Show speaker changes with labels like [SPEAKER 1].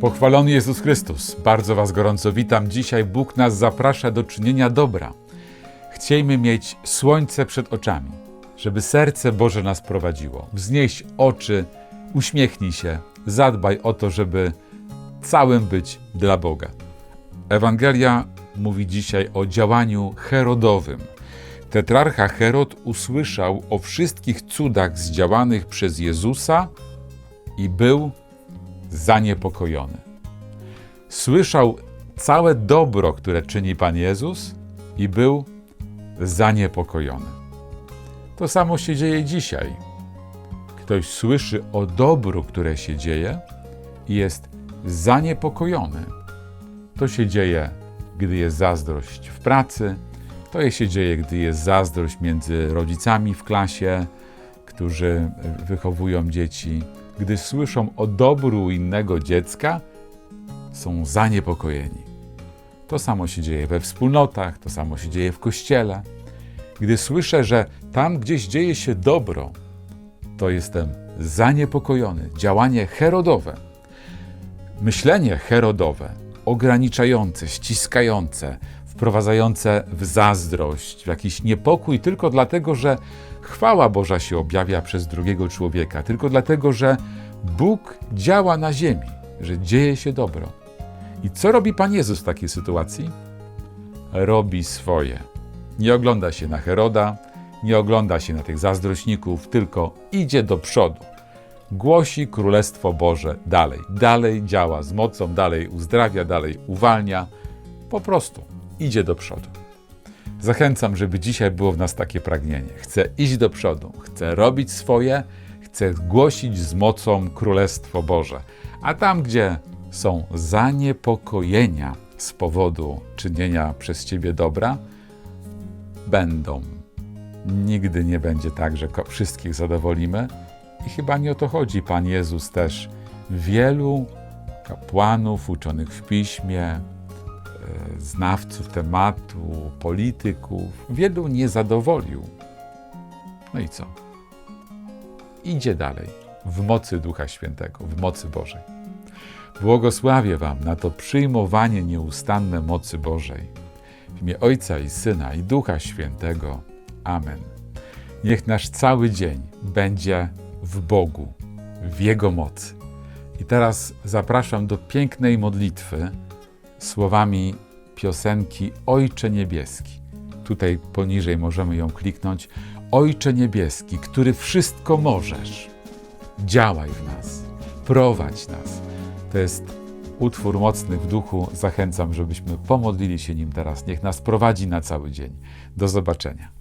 [SPEAKER 1] Pochwalony Jezus Chrystus. Bardzo Was gorąco witam. Dzisiaj Bóg nas zaprasza do czynienia dobra. Chciejmy mieć słońce przed oczami, żeby serce Boże nas prowadziło. Wznieś oczy, uśmiechnij się, zadbaj o to, żeby całym być dla Boga. Ewangelia mówi dzisiaj o działaniu Herodowym. Tetrarcha Herod usłyszał o wszystkich cudach zdziałanych przez Jezusa i był zaniepokojony. Słyszał całe dobro, które czyni Pan Jezus i był zaniepokojony. To samo się dzieje dzisiaj. Ktoś słyszy o dobru, które się dzieje i jest zaniepokojony. To się dzieje, gdy jest zazdrość w pracy, to się dzieje, gdy jest zazdrość między rodzicami w klasie, którzy wychowują dzieci. Gdy słyszą o dobru innego dziecka, są zaniepokojeni. To samo się dzieje we wspólnotach, to samo się dzieje w kościele. Gdy słyszę, że tam gdzieś dzieje się dobro, to jestem zaniepokojony. Działanie herodowe, myślenie herodowe, ograniczające, ściskające, wprowadzające w zazdrość, w jakiś niepokój, tylko dlatego, że chwała Boża się objawia przez drugiego człowieka, tylko dlatego, że Bóg działa na ziemi, że dzieje się dobro. I co robi Pan Jezus w takiej sytuacji? Robi swoje. Nie ogląda się na Heroda, nie ogląda się na tych zazdrośników, tylko idzie do przodu. Głosi Królestwo Boże dalej. Dalej działa z mocą, dalej uzdrawia, dalej uwalnia. Po prostu idzie do przodu. Zachęcam, żeby dzisiaj było w nas takie pragnienie. Chcę iść do przodu, chcę robić swoje, chcę głosić z mocą Królestwo Boże. A tam, gdzie są zaniepokojenia z powodu czynienia przez Ciebie dobra, będą. Nigdy nie będzie tak, że wszystkich zadowolimy. I chyba nie o to chodzi. Pan Jezus też wielu kapłanów uczonych w piśmie, znawców tematu, polityków, wielu nie zadowolił. No i co? Idzie dalej w mocy Ducha Świętego, w mocy Bożej. Błogosławię Wam na to przyjmowanie nieustanne mocy Bożej. W imię Ojca i Syna i Ducha Świętego. Amen. Niech nasz cały dzień będzie w Bogu, w Jego mocy. I teraz zapraszam do pięknej modlitwy słowami piosenki Ojcze Niebieski. Tutaj poniżej możemy ją kliknąć. Ojcze Niebieski, który wszystko możesz, działaj w nas, prowadź nas. To jest utwór mocny w duchu. Zachęcam, żebyśmy pomodlili się nim teraz. Niech nas prowadzi na cały dzień. Do zobaczenia.